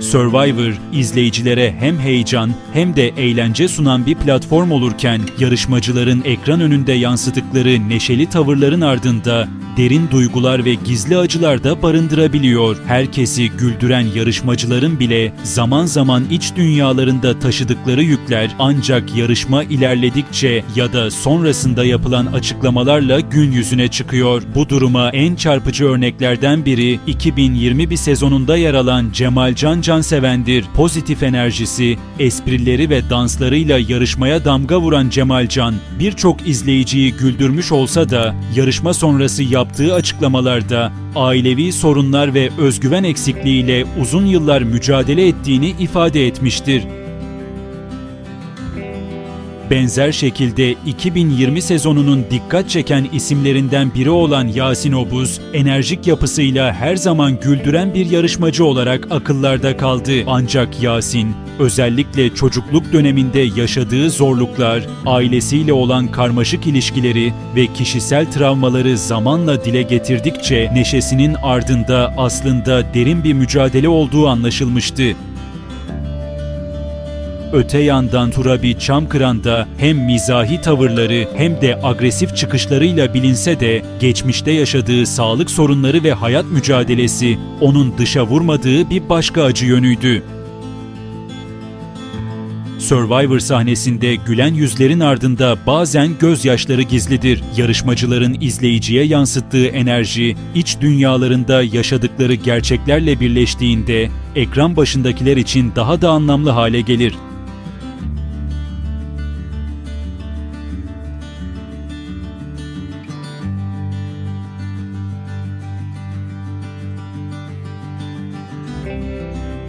Survivor, izleyicilere hem heyecan hem de eğlence sunan bir platform olurken, yarışmacıların ekran önünde yansıttıkları neşeli tavırların ardında derin duygular ve gizli acılar da barındırabiliyor. Herkesi güldüren yarışmacıların bile zaman zaman iç dünyalarında taşıdıkları yükler ancak yarışma ilerledikçe ya da sonrasında yapılan açıklamalarla gün yüzüne çıkıyor. Bu duruma en çarpıcı örneklerden biri 2021 sezonunda yer alan Cemalcan Canseven'dir. Pozitif enerjisi, esprileri ve danslarıyla yarışmaya damga vuran Cemalcan birçok izleyiciyi güldürmüş olsa da yarışma sonrası yaptığı açıklamalarda ailevi sorunlar ve özgüven eksikliğiyle uzun yıllar mücadele ettiğini ifade etmiştir. Benzer şekilde 2020 sezonunun dikkat çeken isimlerinden biri olan Yasin Obuz, enerjik yapısıyla her zaman güldüren bir yarışmacı olarak akıllarda kaldı. Ancak Yasin, özellikle çocukluk döneminde yaşadığı zorluklar, ailesiyle olan karmaşık ilişkileri ve kişisel travmaları zamanla dile getirdikçe neşesinin ardında aslında derin bir mücadele olduğu anlaşılmıştı. Öte yandan Turabi Çamkıran'da hem mizahi tavırları hem de agresif çıkışlarıyla bilinse de geçmişte yaşadığı sağlık sorunları ve hayat mücadelesi onun dışa vurmadığı bir başka acı yönüydü. Survivor sahnesinde gülen yüzlerin ardında bazen gözyaşları gizlidir. Yarışmacıların izleyiciye yansıttığı enerji, iç dünyalarında yaşadıkları gerçeklerle birleştiğinde ekran başındakiler için daha da anlamlı hale gelir. Bye.